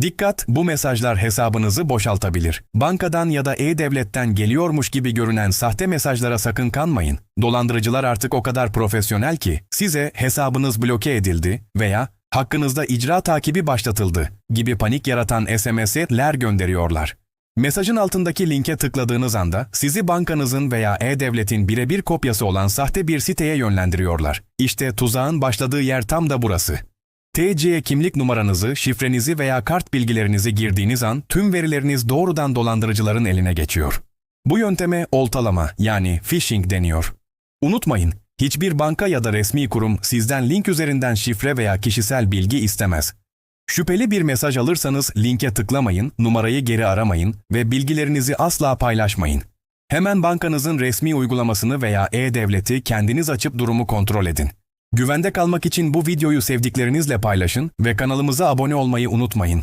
Dikkat, bu mesajlar hesabınızı boşaltabilir. Bankadan ya da e-devletten geliyormuş gibi görünen sahte mesajlara sakın kanmayın. Dolandırıcılar artık o kadar profesyonel ki size hesabınız bloke edildi veya hakkınızda icra takibi başlatıldı gibi panik yaratan SMS'ler gönderiyorlar. Mesajın altındaki linke tıkladığınız anda sizi bankanızın veya e-devletin birebir kopyası olan sahte bir siteye yönlendiriyorlar. İşte tuzağın başladığı yer tam da burası. TC kimlik numaranızı, şifrenizi veya kart bilgilerinizi girdiğiniz an tüm verileriniz doğrudan dolandırıcıların eline geçiyor. Bu yönteme oltalama yani phishing deniyor. Unutmayın, hiçbir banka ya da resmi kurum sizden link üzerinden şifre veya kişisel bilgi istemez. Şüpheli bir mesaj alırsanız linke tıklamayın, numarayı geri aramayın ve bilgilerinizi asla paylaşmayın. Hemen bankanızın resmi uygulamasını veya e-devleti kendiniz açıp durumu kontrol edin. Güvende kalmak için bu videoyu sevdiklerinizle paylaşın ve kanalımıza abone olmayı unutmayın.